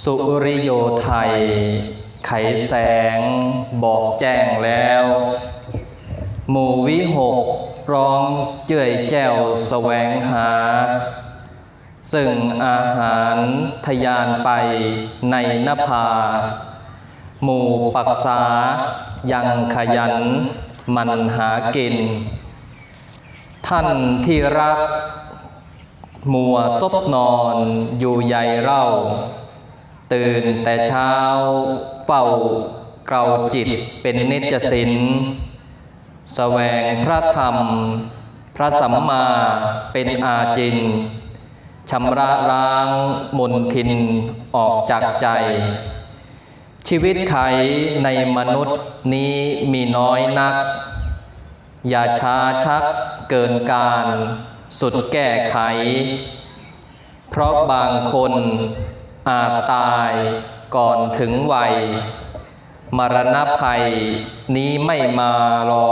สุริโยไทย ไขแสง บอกแจ้งแล้ว หมู่วิหกร้องเจื่อยแจ้วแสวงหา ซึ่งอาหารทยานไปในนภา หมู่ปักษายังขยันมันหากิน ท่านที่รัก มัวซบนอนอยู่ใยเร่า ตื่นแต่เช้าเฝ้าเกลาจิตเป็นนิจสินแสวงพระธรรม พระสัมมาเป็นอาจินชำระล้างมนทินออกจากใจ ชีวิตไขในมนุษย์นี้มีน้อยนัก อย่าช้าชักเกินการสุดแก้ไข เพราะบางคน อาจตายก่อนถึงวัย มรณภัยนี้ไม่มารอ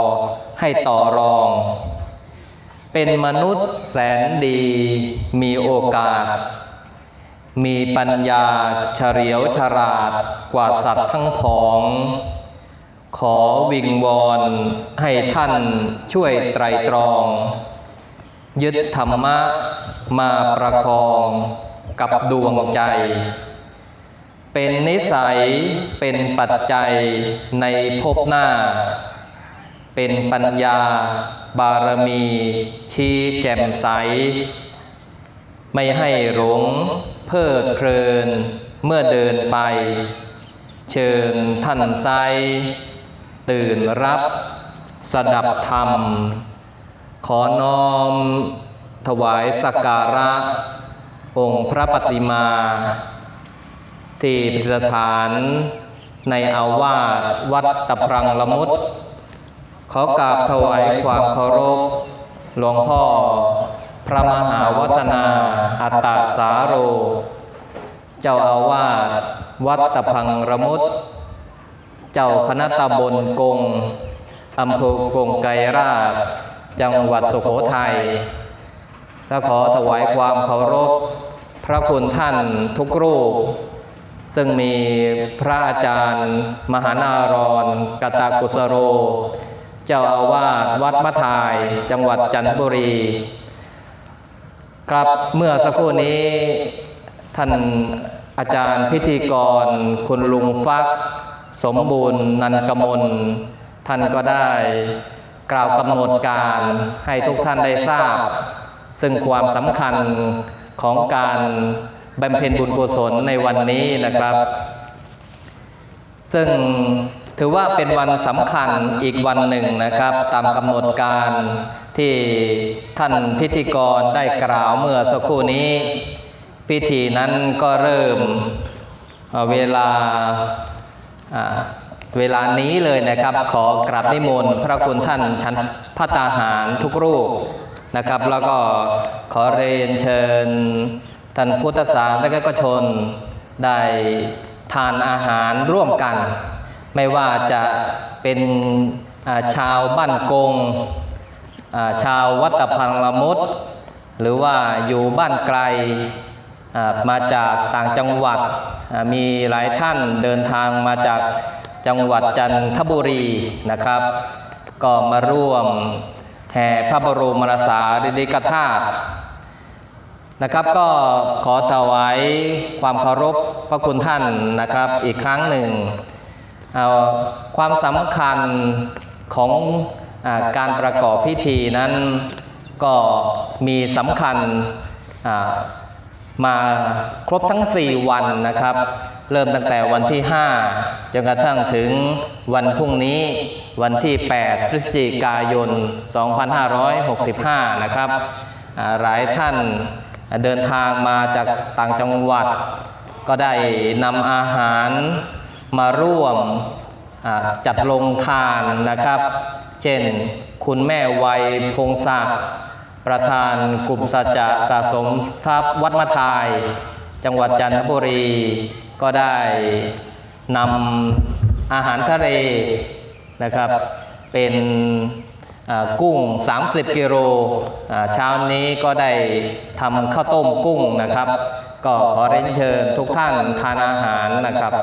ให้ต่อรอง เป็นมนุษย์แสนดีมีโอกาส มีปัญญาเฉลียวฉลาดกว่าสัตว์ทั้งผอง ขอวิงวอนให้ท่านช่วยไตรตรอง ยึดธรรมะมาประคอง กับดวงใจ เป็นนิสัยเป็นปัจจัยในภพหน้า เป็นปัญญา บารมี ชี้แจ่มใส ไม่ให้หลงเพลิดเพลินเมื่อเดินไป เชิญท่านไซตื่นรับสดับธรรม ขอน้อมถวายสักการะ องค์พระปฏิมา ที่ประดิษฐานในอาวาสวัดตะพรังละมุดขอกราบถวายความเคารพหลวงพ่อ พระมหาวัฒนา อัตตสาโร เจ้าอาวาสวัดตะพังระมุดเจ้าคณะตำบลกงอำเภอกงไกรราช จังหวัดสุโขทัย และขอถวายความเคารพ พระคุณท่านทุกรูป ซึ่งมีพระอาจารย์ มหานารอนกตากุสโร เจ้าอาวาสวัดมะทายจังหวัดจันทบุรี ครับเมื่อสักครู่นี้ท่านอาจารย์พิธีกร คุณลุงฟัก สมบูรณ์นันกมล ท่านก็ได้กล่าวกำหนดการให้ทุกท่านได้ทราบ ซึ่งความสำคัญของการบำเพ็ญบุญกุศลในวันนี้นะครับ ซึ่งถือว่าเป็นวันสำคัญอีกวันหนึ่งนะครับ ตามกำหนดการที่ท่านพิธีกรได้กล่าวเมื่อสักครู่นี้ พิธีนั้นก็เริ่มเวลาเวลานี้เลยนะครับ ขอกราบนิมนต์พระคุณท่านชั้นพระตาหารทุกรูป นะครับ แล้วก็ขอเรียนเชิญท่านพุทธศาสนิกชนได้ทานอาหารร่วมกัน ไม่ว่าจะเป็นชาวบ้านกง ชาววัตพังละมุดหรือว่าอยู่บ้านไกลมาจากต่างจังหวัดมีหลายท่านเดินทางมาจากจังหวัดจันทบุรีนะครับ ก็มาร่วม แห่พระบรมราสารีริกธาตุนะครับก็ขอถวายความเคารพพระคุณท่านนะครับอีกครั้งหนึ่งเอาความสำคัญของอการประกอบพิธีนั้นก็มีสำคัญมาครบทั้ง 4 วันนะครับ เริ่มตั้งแต่วันที่ 5 จนกระทั่งถึงวันพรุ่งนี้วันที่ 8 พฤศจิกายน 2565 นะครับอ่าหลายท่านเดินทางมาจากต่างจังหวัด ก็ได้นำอาหารมาร่วมจัดลงทานนะครับ เช่นคุณแม่วัยพงศักดิ์ประธานกลุ่มสัจจะสะสมทัพวัดมะทาย จังหวัดจันทบุรี ก็ได้นำอาหารทะเลนะครับ เป็นกุ้ง 30 กิโลเช้านี้ก็ได้ทำข้าวต้มกุ้งนะครับ ก็ขอเรียนเชิญทุกท่านทานอาหารนะครับ